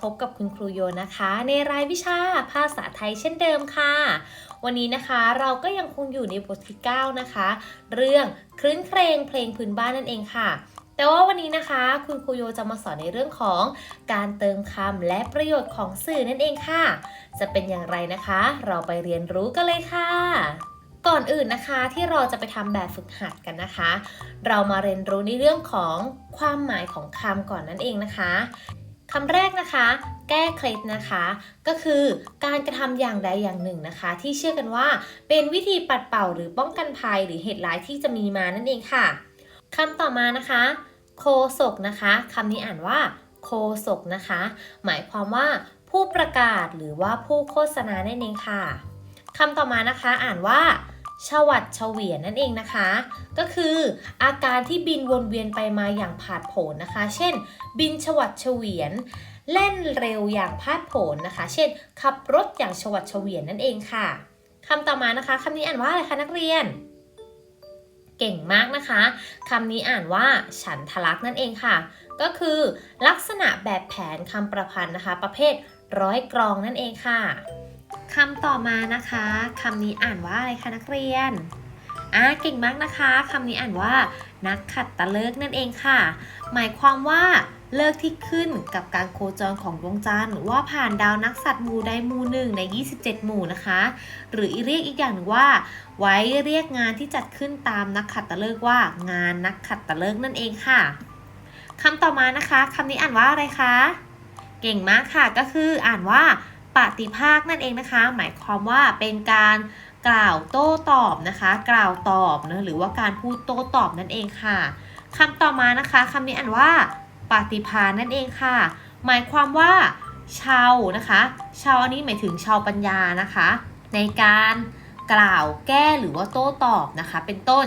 พบกับคุณครูโยนะคะ ในรายวิชาภาษาไทยเช่นเดิมค่ะ วันนี้นะคะเราก็ยังคงอยู่ในบทที่ 9 นะคะ เรื่องคลื่นเพลงเพลงพื้นบ้านนั่นเองค่ะ แต่ว่าวันนี้นะคะ คุณครูโยจะมาสอนในเรื่องของการเติมคำและประโยชน์ของสื่อนั่นเองค่ะ จะเป็นอย่างไรนะคะ เราไปเรียนรู้กันเลยค่ะก่อนอื่นนะคะที่เราจะไปทำแบบฝึกหัดกันนะคะ เรามาเรียนรู้ในเรื่องของความหมายของคำก่อนนั่นเองนะคะ คำแรกนะคะ แก้เคล็ดนะคะ ก็คือการกระทำอย่างใดอย่างหนึ่งนะคะ ที่เชื่อกันว่าเป็นวิธีปัดเป่าหรือป้องกันภัยหรือเหตุร้ายที่จะมีมานั่นเองค่ะคำต่อมานะคะ โคศกนะคะคำนี้อ่านว่า โคศกนะคะ หมายความว่าผู้ประกาศหรือว่าผู้โฆษณานั่นเองค่ะคำต่อมานะคะอ่านว่า ชวัดเฉวียนนั่นเองนะคะ ก็คืออาการที่บินวนเวียนไปมาอย่างผาดโผนนะคะ เช่น บินชวัดเฉวียนเล่นเร็วอย่างพาดโผนนะคะ เช่น ขับรถอย่างชวัดเฉวียนนั่นเองค่ะคำต่อมานะคะคำนี้อ่านว่าอะไรคะนักเรียน เก่งมากนะคะคำนี้อ่านว่า ฉันทลักษ์นั่นเองค่ะ ก็คือลักษณะแบบแผนคำประพันธ์นะคะ ประเภทร้อยกรองนั่นเองค่ะ คำต่อมานะคะคำนี้อ่านว่าอะไรคะนักเรียนอ่าเก่งมากนะคะคำนี้อ่านว่า นักขัดตะเลิกนั่นเองค่ะ หมายความว่าเลิกที่ขึ้นกับการโคจรของดวงจันทร์ว่าผ่านดาวนักสัตว์หมู่ใดหมู่หนึ่งใน 27 หมู่นะคะ หรือเรียกอีกอย่างหนึ่งว่า ไว้เรียกงานที่จัดขึ้นตามนักขัดตะเลิกว่า งานนักขัดตะเลิกนั่นเองค่ะคำต่อมานะคะคำนี้อ่านว่าอะไรคะ เก่งมากค่ะก็คืออ่านว่า ปฏิภาคนั่นเองนะคะ หมายความว่าเป็นการกล่าวโต้ตอบนะคะ กล่าวตอบนะหรือว่าการพูดโต้ตอบนั่นเองค่ะคำต่อมานะคะคำนี้อ่านว่าปฏิภาณนั่นเองค่ะ หมายความว่าชาวนะคะชาวอันนี้หมายถึงชาวปัญญานะคะ ในการกล่าวแก้หรือว่าโต้ตอบนะคะ เป็นต้น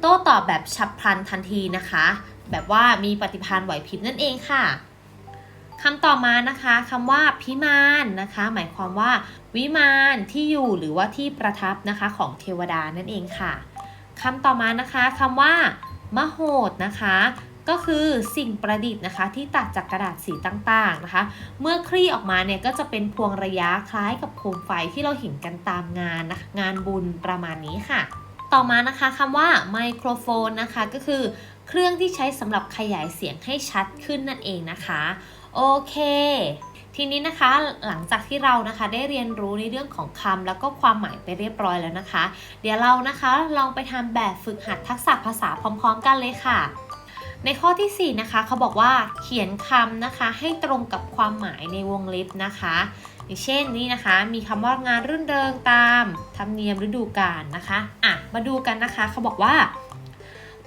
โต้ตอบแบบฉับพลันทันทีนะคะ แบบว่ามีปฏิภาณไหวพริบนั่นเองค่ะ คำต่อมานะคะคำว่าพิมานนะคะ หมายความว่า วิมานที่อยู่หรือว่าที่ประทับนะคะของเทวดานั่นเองค่ะคำต่อมานะคะคำว่ามโหดนะคะ ก็คือสิ่งประดิษฐ์นะคะ ที่ตัดจากกระดาษสีต่างๆนะคะ เมื่อคลี่ออกมาเนี่ยก็จะเป็นพวงระยะคล้ายกับโคมไฟที่เราเห็นกันตามงานนะคะงานบุญประมาณนี้ค่ะ ต่อมานะคะคำว่าไมโครโฟนนะคะ ก็คือเครื่องที่ใช้สำหรับขยายเสียงให้ชัดขึ้นนั่นเองนะคะ โอเค ทีนี้นะคะหลังจากที่เรานะคะได้เรียนรู้ในเรื่องของคำแล้วก็ความหมายไปเรียบร้อยแล้วนะคะ เดี๋ยวเรานะคะลองไปทำแบบฝึกหัดทักษะภาษาพร้อม ๆ กันเลยค่ะในข้อที่ 4 นะคะเขาบอกว่าเขียนคำนะคะให้ตรงกับความหมายในวงเล็บนะคะอย่างเช่นนี้นะคะ มีคำว่างานรื่นเริงตามธรรมเนียมฤดูกาลนะคะอะมาดูกันนะคะเขาบอกว่า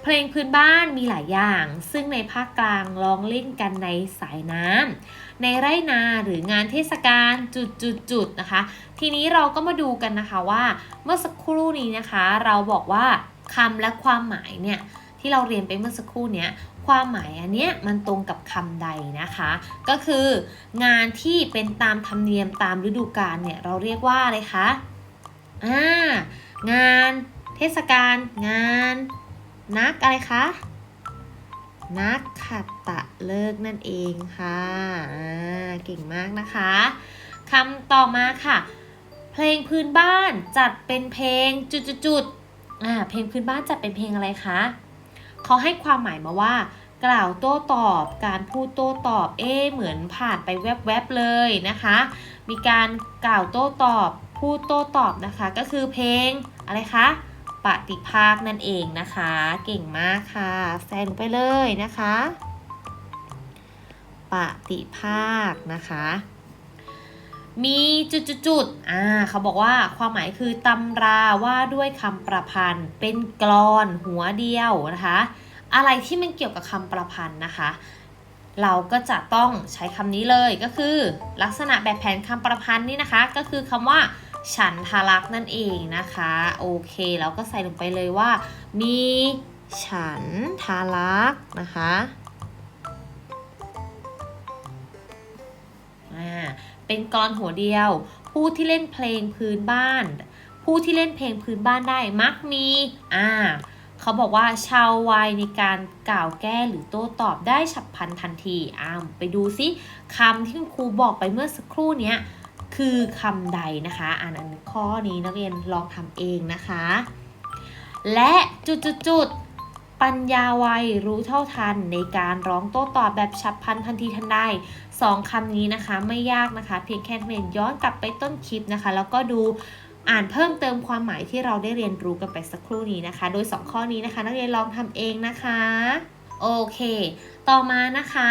เพลงพื้นบ้านมีหลายอย่าง ซึ่งในภาคกลางร้องเล่นกันในสายน้ำในไร่นาหรืองานเทศกาลจุดๆๆนะคะ ทีนี้เราก็มาดูกันนะคะว่าเมื่อสักครู่นี้นะคะ เราบอกว่าคำและความหมายเนี่ยที่เราเรียนไปเมื่อสักครู่เนี้ยความหมายอันเนี้ยมันตรงกับคำใดนะคะ ก็คืองานที่เป็นตามธรรมเนียมตามฤดูกาลเนี่ยเราเรียกว่าอะไรคะอ่างาน เทศกาลงาน นักอะไรคะ นักขัดตะเลิกนั่นเองค่ะเก่งมากนะคะคำต่อมาค่ะ เพลงพื้นบ้านจัดเป็นเพลงจุดๆๆอ่าเพลงพื้นบ้านจัดเป็นเพลงอะไรคะเขาให้ความหมายมาว่า กล่าวโต้ตอบ การพูดโต้ตอบ เอ๊เหมือนผ่านไปแวบๆเลยนะคะ มีการกล่าวโต้ตอบ พูดโต้ตอบนะคะ ก็คือเพลงอะไรคะ ปฏิภาคนั่นเองนะคะ เก่งมากค่ะแซงลงไปเลยนะคะ ปฏิภาคนะคะ มีจุดๆๆอ่าเขาบอกว่าความหมายคือตำราว่าด้วยคำประพันธ์ เป็นกลอนหัวเดียวนะคะ อะไรที่มันเกี่ยวกับคำประพันธ์นะคะเราก็จะต้องใช้คำนี้เลยก็คือ ลักษณะแบบแผนคำประพันธ์นี่นะคะ ก็คือคำว่า ฉันทารักนั่นเองนะคะ โอเคเราก็ใส่ลงไปเลยว่า มีฉันทารักนะคะอ่าเป็นกรหัวเดียว ผู้ที่เล่นเพลงพื้นบ้าน ผู้ที่เล่นเพลงพื้นบ้านได้มักมีอ่าเขาบอกว่าชาววัยในการกล่าวแก้หรือโต้ตอบได้ฉับพลันทันที อ้าวไปดูซิคำที่คุณครูบอกไปเมื่อสักครู่เนี้ย คือคำใดนะคะ อ่านอันข้อนี้นักเรียนลองทำเองนะคะ และจุดๆๆปัญญาไวรู้เท่าทันในการร้องโต้ตอบแบบฉับพลันทันทีทันใดสองคำนี้นะคะไม่ยากนะคะ เพียงแค่เรียนย้อนกลับไปต้นคลิปนะคะ แล้วก็ดูอ่านเพิ่มเติมความหมายที่เราได้เรียนรู้กันไปสักครู่นี้นะคะ โดย 2 ข้อนี้นะคะ นักเรียนลองทำเองนะคะ โอเค ต่อมานะคะ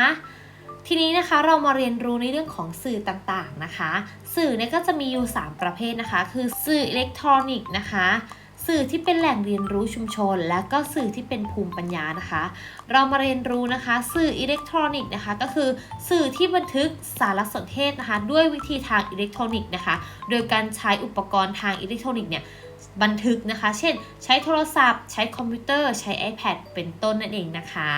ทีนี้นะคะเรามาเรียนรู้ในเรื่องของสื่อต่างๆนะคะ สื่อเนี่ยก็จะมีอยู่ 3 ประเภทนะคะ คือสื่ออิเล็กทรอนิกส์นะคะสื่อที่เป็นแหล่งเรียนรู้ชุมชน และก็สื่อที่เป็นภูมิปัญญานะคะ เรามาเรียนรู้นะคะ สื่ออิเล็กทรอนิกส์นะคะก็คือสื่อที่บันทึกสารสนเทศนะคะ ด้วยวิธีทางอิเล็กทรอนิกส์นะคะ โดยการใช้อุปกรณ์ทางอิเล็กทรอนิกส์เนี่ยบันทึกนะคะ เช่น ใช้โทรศัพท์ ใช้คอมพิวเตอร์ ใช้ iPad เป็นต้นนั่นเองนะคะ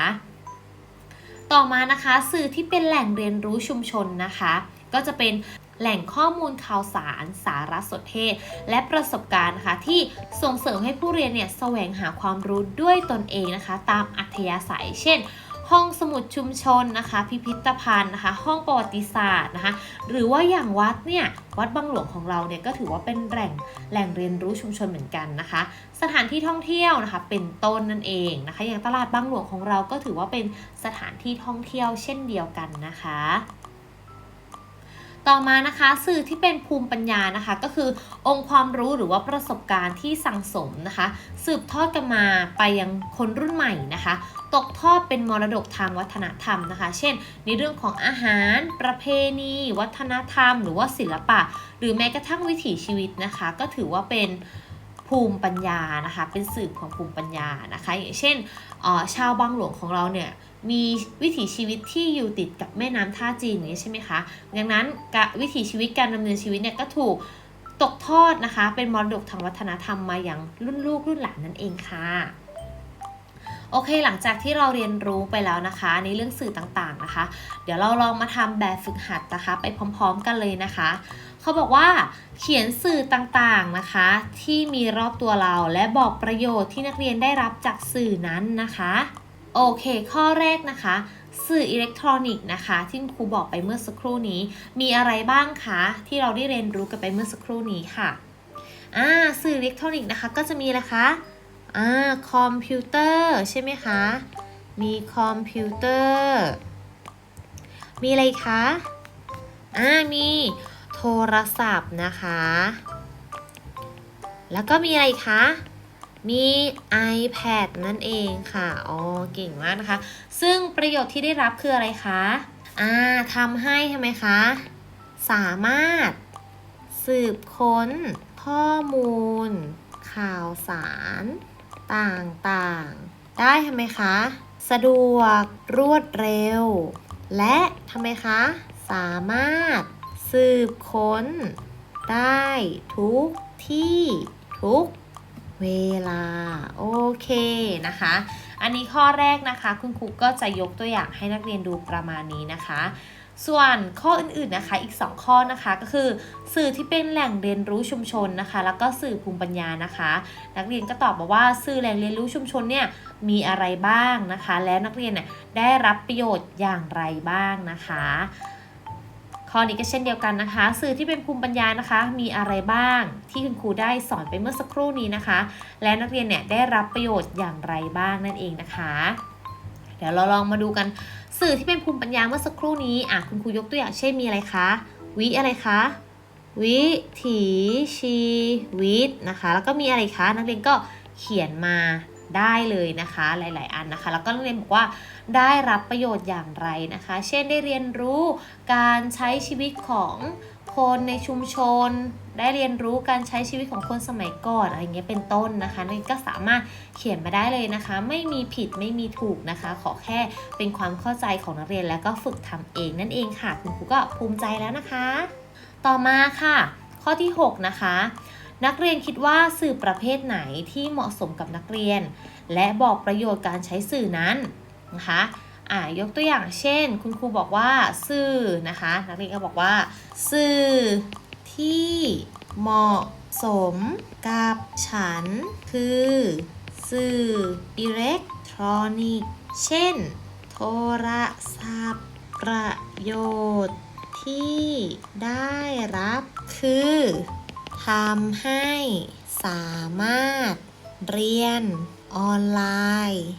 ต่อมานะคะสื่อที่เป็นแหล่งเรียนรู้ชุมชนนะคะ ก็จะเป็นแหล่งข้อมูลข่าวสาร สารสนเทศ และประสบการณ์นะคะที่ส่งเสริมให้ผู้เรียนเนี่ยแสวงหาความรู้ด้วยตนเองนะคะ ตามอัธยาศัย เช่น ห้องสมุดชุมชนนะคะ พิพิธภัณฑ์นะคะ ห้องประวัติศาสตร์นะคะ หรือว่าอย่างวัดเนี่ยวัดบางหลวงของเราเนี่ยก็ถือว่าเป็นแหล่งแหล่งเรียนรู้ชุมชนเหมือนกันนะคะ สถานที่ท่องเที่ยวนะคะ เป็นต้นนั่นเองนะคะ อย่างตลาดบางหลวงของเราก็ถือว่าเป็นสถานที่ท่องเที่ยวเช่นเดียวกันนะคะ ต่อมานะคะสื่อที่เป็นภูมิปัญญานะคะ ก็คือองค์ความรู้หรือว่าประสบการณ์ที่สั่งสมนะคะ สืบทอดกันมาไปยังคนรุ่นใหม่นะคะ ตกทอดเป็นมรดกทางวัฒนธรรมนะคะ เช่น ในเรื่องของอาหาร ประเพณี วัฒนธรรม หรือว่าศิลปะ หรือแม้กระทั่งวิถีชีวิตนะคะ ก็ถือว่าเป็นภูมิปัญญานะคะ เป็นสื่อของภูมิปัญญานะคะ อย่างเช่นชาวบางหลวงของเราเนี่ย มีวิถีชีวิตที่อยู่ติดกับแม่น้ำท่าจีนอย่างนี้ใช่ไหมคะดังนั้นวิถีชีวิตการดำเนินชีวิตเนี่ยก็ถูกตกทอดนะคะ เป็นมรดกทางวัฒนธรรมมาอย่างรุ่นลูกรุ่นหลานนั่นเองค่ะโอเค หลังจากที่เราเรียนรู้ไปแล้วนะคะ ในเรื่องสื่อต่างๆนะคะ เดี๋ยวเราลองมาทำแบบฝึกหัดนะคะ ไปพร้อม ๆ กันเลยนะคะ เขาบอกว่า เขียนสื่อต่างๆนะคะ ที่มีรอบตัวเราและบอกประโยชน์ที่นักเรียนได้รับจากสื่อนั้นนะคะ โอเค ข้อแรกนะคะ สื่ออิเล็กทรอนิกส์นะคะ ที่ครูบอกไปเมื่อสักครู่นี้ มีอะไรบ้างคะ ที่เราได้เรียนรู้กันไปเมื่อสักครู่นี้ค่ะอ่าสื่ออิเล็กทรอนิกส์นะคะ ก็จะมีอะไรคะอ่าคอมพิวเตอร์ใช่ไหมคะ มีคอมพิวเตอร์ มีอะไรคะอ่ามีโทรศัพท์นะคะ แล้วก็มีอะไรคะ มี iPad นั่นเองค่ะ อ๋อ เก่งมากนะคะ ซึ่งประโยชน์ที่ได้รับคืออะไรคะ อ่าทำให้ทำไหมคะ สามารถสืบค้นข้อมูล ข่าวสาร ต่างๆ ได้ทำไหมคะ สะดวกรวดเร็ว และทำไมคะ สามารถสืบค้น ได้ทุกที่ทุก เวลา โอเคนะคะ อันนี้ข้อแรกนะคะ คุณครูก็จะยกตัวอย่างให้นักเรียนดูประมาณนี้นะคะ ส่วนข้ออื่นๆนะคะอีก 2 ข้อนะคะก็คือ สื่อที่เป็นแหล่งเรียนรู้ชุมชนนะคะ แล้วก็สื่อภูมิปัญญานะคะ นักเรียนก็ตอบมาว่าสื่อแหล่งเรียนรู้ชุมชนเนี่ยมีอะไรบ้างนะคะ และนักเรียนเนี่ยได้รับประโยชน์อย่างไรบ้างนะคะ ข้อนี้ก็เช่นเดียวกันนะคะ สื่อที่เป็นภูมิปัญญานะคะ มีอะไรบ้างที่คุณครูได้สอนไปเมื่อสักครู่นี้นะคะ และนักเรียนเนี่ยได้รับประโยชน์อย่างไรบ้างนั่นเองนะคะ เดี๋ยวเราลองมาดูกันสื่อที่เป็นภูมิปัญญาเมื่อสักครู่นี้อะคุณครูยกตัวอย่างเช่นมีอะไรคะ วิอะไรคะ วิถีชีวิตนะคะ แล้วก็มีอะไรคะ นักเรียนก็เขียนมา ได้เลยนะคะหลาย ๆ อันนะคะ แล้วก็นักเรียนบอกว่าได้รับประโยชน์อย่างไรนะคะ เช่นได้เรียนรู้การใช้ชีวิตของคนในชุมชน ได้เรียนรู้การใช้ชีวิตของคนสมัยก่อนอะไรเงี้ยเป็นต้นนะคะนักเรียนก็สามารถเขียนมาได้เลยนะคะ ไม่มีผิดไม่มีถูกนะคะ ขอแค่เป็นความเข้าใจของนักเรียนแล้วก็ฝึกทำเองนั่นเองค่ะ คุณครูก็ภูมิใจแล้วนะคะ ต่อมาค่ะ ข้อที่ 6 นะคะ นักเรียนคิดว่าสื่อประเภทไหนที่เหมาะสมกับนักเรียน และบอกประโยชน์การใช้สื่อนั้นนะคะอ่ายกตัวอย่างเช่น คุณครูบอกว่าสื่อนะคะ นักเรียนก็บอกว่า สื่อที่เหมาะสมกับฉัน คือสื่ออิเล็กทรอนิกส์เช่น โทรศัพท์ ประโยชน์ที่ได้รับคือ ทำให้สามารถเรียนออนไลน์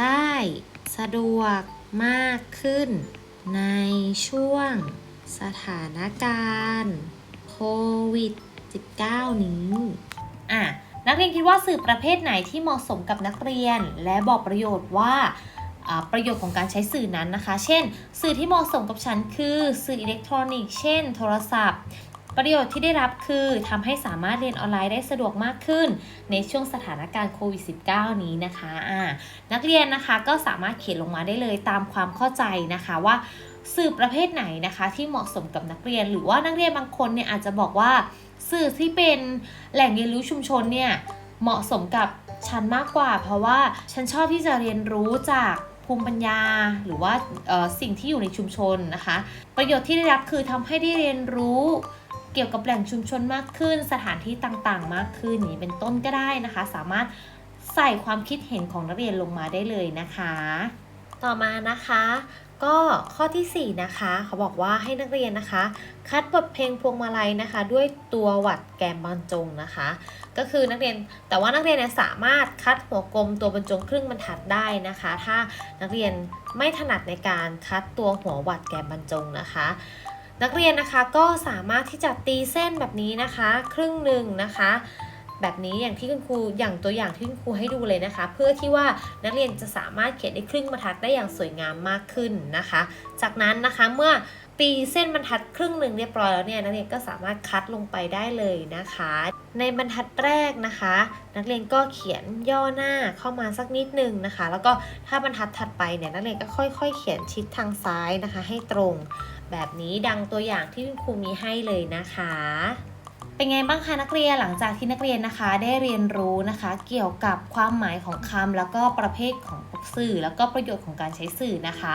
ได้สะดวกมากขึ้น ในช่วงสถานการณ์โควิด -19 นี้ อะ นักเรียนคิดว่าสื่อประเภทไหนที่เหมาะสมกับนักเรียน และบอกประโยชน์ว่าอ่าประโยชน์ของการใช้สื่อนั้นนะคะ เช่น สื่อที่เหมาะสมกับฉันคือสื่ออิเล็กทรอนิกส์ เช่น โทรศัพท์ ประโยชน์ที่ได้รับคือทำให้สามารถเรียนออนไลน์ได้สะดวกมากขึ้น ในช่วงสถานการณ์โควิด -19 นี้นะคะอ่านักเรียนนะคะก็สามารถเขียนลงมาได้เลยตามความเข้าใจนะคะว่าสื่อประเภทไหนนะคะที่เหมาะสมกับนักเรียน หรือว่านักเรียนบางคนเนี่ยอาจจะบอกว่า สื่อที่เป็นแหล่งเรียนรู้ชุมชนเนี่ยเหมาะสมกับฉันมากกว่า เพราะว่าฉันชอบที่จะเรียนรู้จากภูมิปัญญาหรือว่าสิ่งที่อยู่ในชุมชนนะคะ ประโยชน์ที่ได้รับคือทำให้ได้เรียนรู้ เกี่ยวกับแหล่งชุมชนมากขึ้น สถานที่ต่างๆ มากขึ้นอย่างนี้เป็นต้นก็ได้นะคะ สามารถใส่ความคิดเห็นของนักเรียนลงมาได้เลยนะคะ ต่อมานะคะ ก็ข้อทีสี่ 4 นะคะ เขาบอกว่าให้นักเรียนนะคะ คัดบทเพลงพวงมาลัยนะคะ ด้วยตัวหวัดแกมบรรจงนะคะ ก็คือนักเรียนแต่ว่านักเรียนเนี่ยสามารถคัดหัวกลมตัวบรรจงครึ่งบรรทัดได้นะคะ ถ้านักเรียนไม่ถนัดในการคัดตัวหัวหวัดแกมบรรจงนะคะ นักเรียนนะคะก็สามารถที่จะตีเส้นแบบนี้นะคะ ครึ่งหนึ่งนะคะ แบบนี้อย่างที่คุณครูอย่างตัวอย่างที่คุณครูให้ดูเลยนะคะ เพื่อที่ว่านักเรียนจะสามารถเขียนได้ครึ่งบรรทัดได้อย่างสวยงามมากขึ้นนะคะ จากนั้นนะคะเมื่อตีเส้นบรรทัดครึ่งหนึ่งเรียบร้อยแล้วเนี่ยนักเรียนก็สามารถคัดลงไปได้เลยนะคะ ในบรรทัดแรกนะคะ นักเรียนก็เขียนย่อหน้าเข้ามาสักนิดนึงนะคะ แล้วก็ถ้าบรรทัดถัดไปเนี่ยนักเรียนก็ค่อย ๆ เขียนชิดทางซ้ายนะคะ ให้ตรง แบบนี้ดังตัวอย่างที่คุณครูมีให้เลยนะคะ เป็นไงบ้างคะนักเรียนหลังจากที่นักเรียนนะคะ ได้เรียนรู้นะคะ เกี่ยวกับความหมายของคำแล้วก็ประเภทของสื่อ แล้วก็ประโยชน์ของการใช้สื่อนะคะ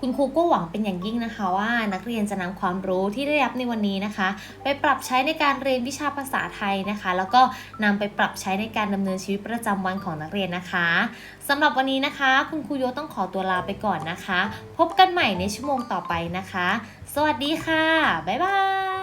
คุณครูก็หวังเป็นอย่างยิ่งนะคะว่า นักเรียนจะนำความรู้ที่ได้รับในวันนี้นะคะ ไปปรับใช้ในการเรียนวิชาภาษาไทยนะคะ แล้วก็นำไปปรับใช้ในการดำเนินชีวิตประจำวันของนักเรียนนะคะสำหรับวันนี้นะคะ คุณครูโยต้องขอตัวลาไปก่อนนะคะ พบกันใหม่ในชั่วโมงต่อไปนะคะ สวัสดีค่ะ บ๊ายบาย